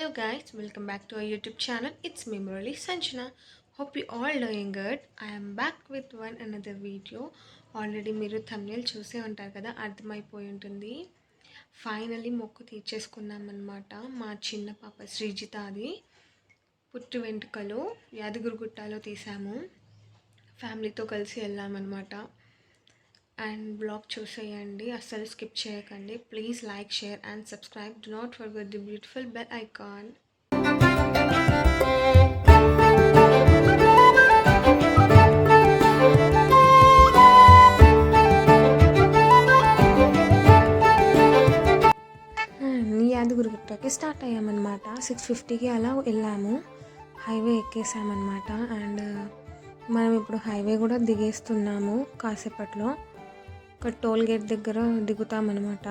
Hello guys, welcome back to our YouTube channel. It's me Murali Sanchana. Hope you all doing good. I am back with one another video. Already మీరు thumbnail చూసే ఉంటారు కదా అర్థమైపోయి ఉంటుంది finally మొక్కు తీర్చేసుకున్నాం అనమాట మా చిన్న పాప శ్రీజిత అది పుట్టు వెంట్రుకలు యాదగిరిగుట్టలో తీసాము ఫ్యామిలీతో కలిసి వెళ్ళామన్నమాట అండ్ బ్లాగ్ చూసేయండి అస్సలు స్కిప్ చేయకండి. Please like share and subscribe. Do not forget the beautiful bell icon యాదగిరిగుట్టకి start అయ్యామన్నమాట. సిక్స్ ఫిఫ్టీకి అలా వెళ్ళాము. హైవే ఎక్కేసామన్నమాట. అండ్ మనం ఇప్పుడు హైవే కూడా దిగేస్తున్నాము కాసేపట్లో. ఒక టోల్ గేట్ దగ్గర దిగుతామన్నమాట.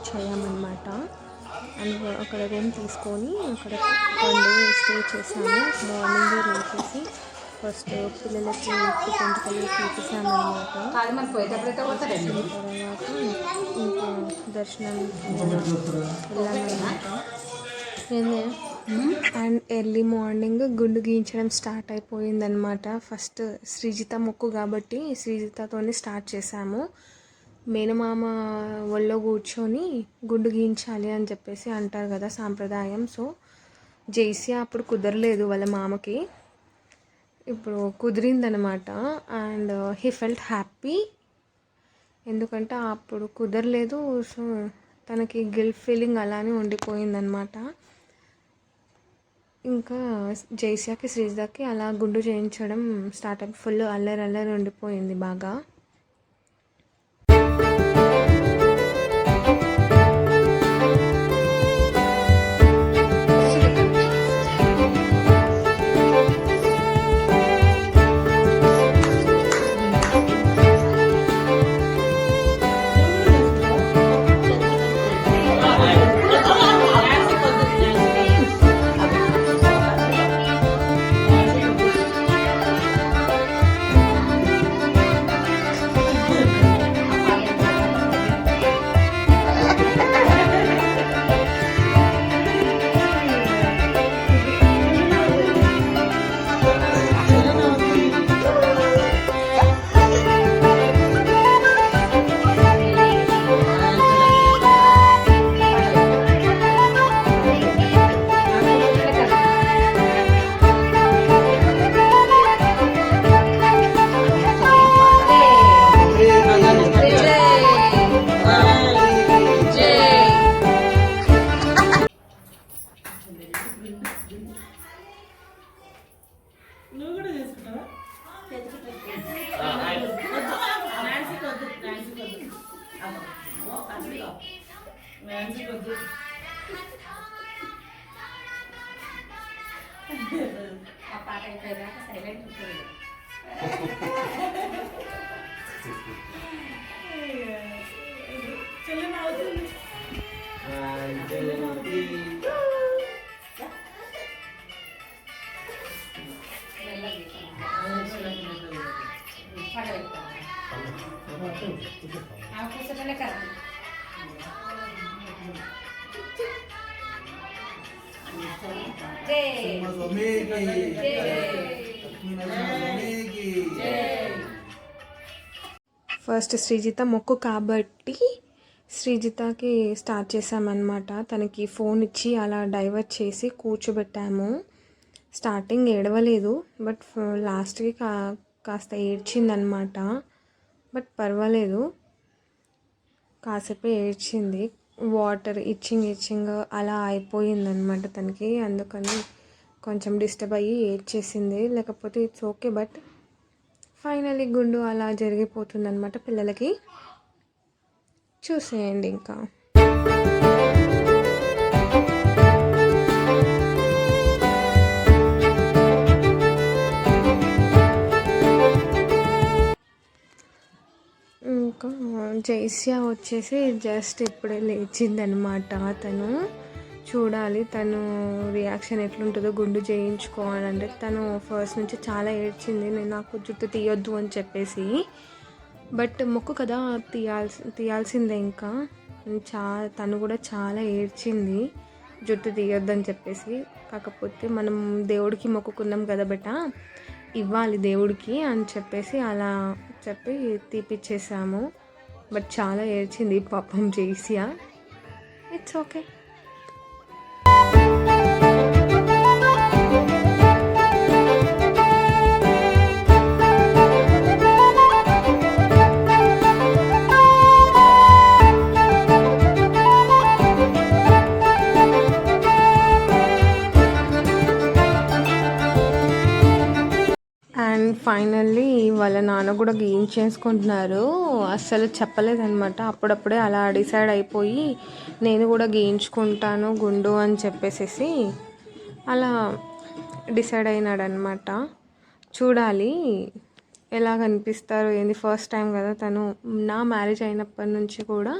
రీచ్ అయ్యామన్నమాట అండ్ అక్కడ రూమ్ తీసుకొని అక్కడ వన్ డే స్టే చేసాము మార్నింగ్ లేచేసి ఫస్ట్ పిల్లలకి తీసేసామన్నమాట. మనకు పోయేటప్పుడైతే కొడతారండి తర్వాత ఇంకా దర్శనం వెళ్ళామన్నమాట. అండ్ ఎర్లీ మార్నింగ్ గుండు గీయించడం స్టార్ట్ అయిపోయిందనమాట ఫస్ట్ శ్రీజిత మొక్కు కాబట్టి శ్రీజితతోనే స్టార్ట్ చేశాము. మేనమామ ఒళ్ళో కూర్చొని గుండు గీయించాలి అని చెప్పేసి అంటారు కదా సాంప్రదాయం. సో జైసి అప్పుడు కుదరలేదు వాళ్ళ మామకి. ఇప్పుడు కుదిరిందనమాట. And he felt happy. ఎందుకంటే అప్పుడు కుదరలేదు. సో తనకి గిల్ట్ ఫీలింగ్ అలానే ఉండిపోయిందనమాట. ఇంకా జైసియాకి శ్రీజాకి అలా గుండు చేయించడం స్టార్ట్ అయి ఫుల్ అల్లరి అల్లరి ఉండిపోయింది బాగా. เอาปลาไปเลยนะก็ใส่เล่นเกลือจะเล่นเอาที่ Angelina. జై. ఫస్ట్ శ్రీజిత మొక్కు కాబట్టి శ్రీజితకి స్టార్ట్ చేసామన్నమాట తనకి ఫోన్ ఇచ్చి అలా డైవర్ట్ చేసి కూర్చోబెట్టాము. స్టార్టింగ్ ఏడవలేదు బట్ లాస్ట్కి కా కాస్త ఏడ్చిందనమాట బట్ పర్వాలేదు. కాసేపు ఏడ్చింది. వాటర్ ఇచ్చింగ్ ఇచ్చింగ్ అలా అయిపోయిందనమాట తనకి. అందుకని కొంచెం డిస్టర్బ్ అయ్యి ఏడ్చేసింది. లేకపోతే ఇట్స్ ఓకే బట్ ఫైనలీ గుండు అలా జరిగిపోతుందన్నమాట పిల్లలకి. చూసేయండి ఇంకా ఇంకా. జైస్యా వచ్చేసి జస్ట్ ఇప్పుడే లేచిందనమాట తను చూడాలి తను రియాక్షన్ ఎట్లుంటుందో గుండు చేయించుకోవాలంటే తను ఫస్ట్ నుంచి చాలా ఏడ్చింది నేను నాకు జుట్టు తీయొద్దు అని చెప్పేసి. బట్ మొక్కు కదా తీయాల్సి తీయాల్సిందే ఇంకా. చా తను కూడా చాలా ఏడ్చింది జుట్టు తీయొద్దని చెప్పేసి. కాకపోతే మనం దేవుడికి మొక్కుకున్నాం కదా బెట ఇవ్వాలి దేవుడికి అని చెప్పేసి అలా చెప్పి తీపిచ్చేసాము. బట్ చాలా ఏడ్చింది పాపం జేసియా ఇట్స్ ఓకే ఫైనల్లీ వాళ్ళ నాన్న కూడా గీయించేసుకుంటున్నారు అస్సలు చెప్పలేదనమాట అప్పుడప్పుడే అలా డిసైడ్ అయిపోయి నేను కూడా గేయించుకుంటాను గుండు అని చెప్పేసేసి అలా డిసైడ్ అయినాడనమాట చూడాలి ఎలా కనిపిస్తారు ఏంది ఫస్ట్ టైం కదా తను. నా మ్యారేజ్ అయినప్పటి నుంచి కూడా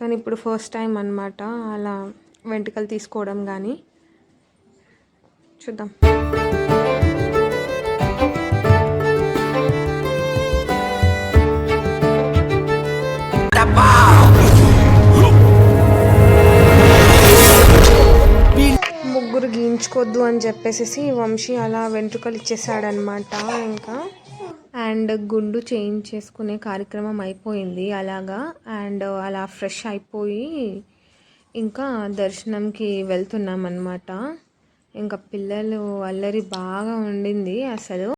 తను ఇప్పుడు ఫస్ట్ టైం అనమాట అలా వెంటకలు తీసుకోవడం కానీ. చూద్దాం. ముగ్గురు అని చెప్పేసి వంశీ అలా వెంట్రుకలు ఇచ్చేసాడనమాట ఇంకా. అండ్ గుండు చేంజ్ చేసుకునే కార్యక్రమం అయిపోయింది అలాగా. అండ్ అలా ఫ్రెష్ అయిపోయి ఇంకా దర్శనంకి వెళ్తున్నాం అనమాట ఇంకా పిల్లలు అల్లరి బాగా ఉండింది అసలు.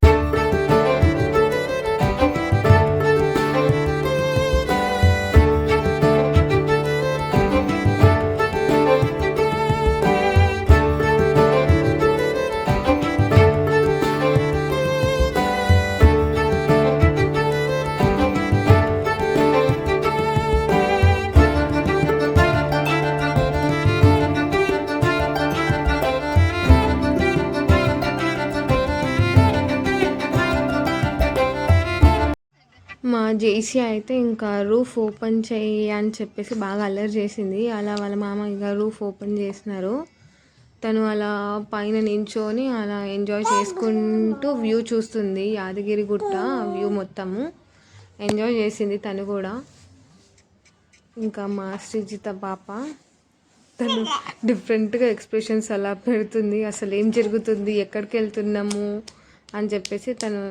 జేసీ అయితే ఇంకా రూఫ్ ఓపెన్ చేయి అని చెప్పేసి బాగా అల్లరి చేసింది. అలా వాళ్ళ మామ ఇంకా రూఫ్ ఓపెన్ చేసినారు. తను అలా పైన నించోని అలా ఎంజాయ్ చేసుకుంటూ వ్యూ చూస్తుంది. యాదగిరి గుట్ట వ్యూ మొత్తము ఎంజాయ్ చేసింది తను కూడా. ఇంకా మా శ్రీజిత పాప తను డిఫరెంట్గా ఎక్స్ప్రెషన్స్ అలా పెడుతుంది. అసలు ఏం జరుగుతుంది? ఎక్కడికి వెళ్తున్నాము? అని చెప్పేసి తను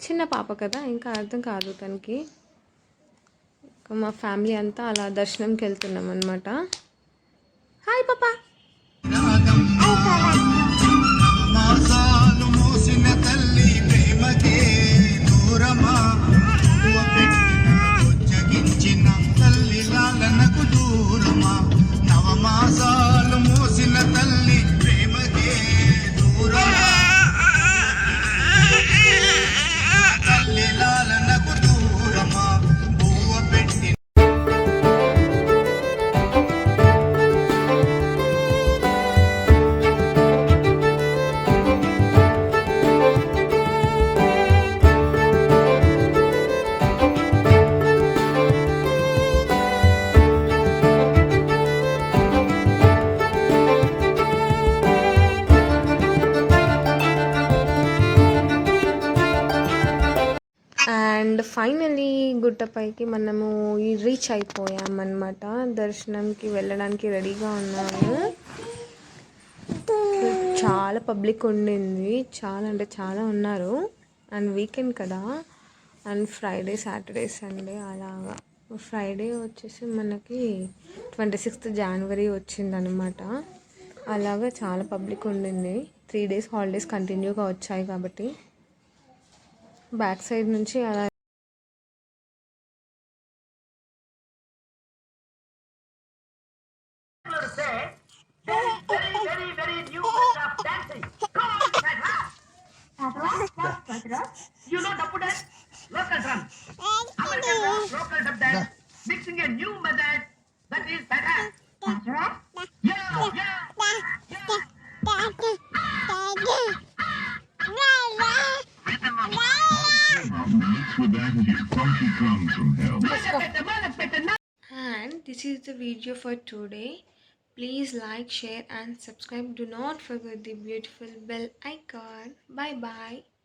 చిన్న పాప కదా ఇంకా అర్థం కాదు తనకి. మా ఫ్యామిలీ అంతా అలా దర్శనంకి వెళ్తున్నాం అనమాట హాయ్ పాపా! ఫైనలీ గుట్టపైకి మనము రీచ్ అయిపోయామన్నమాట. దర్శనంకి వెళ్ళడానికి రెడీగా ఉన్నాము. చాలా పబ్లిక్ ఉండింది. చాలా అంటే చాలా ఉన్నారు. అండ్ వీకెండ్ కదా. అండ్ ఫ్రైడే సాటర్డే సండే అలాగా. ఫ్రైడే వచ్చేసి మనకి ట్వంటీ సిక్స్త్ జనవరి వచ్చిందనమాట అలాగా చాలా పబ్లిక్ ఉండింది. త్రీ డేస్ హాలిడేస్ కంటిన్యూగా వచ్చాయి కాబట్టి. బ్యాక్ సైడ్ నుంచి అలా Come on. You know Local drum. Local. Mixing a new method that is And this is the video for today. Please like, share, and subscribe. Do not forget the beautiful bell icon. Bye bye.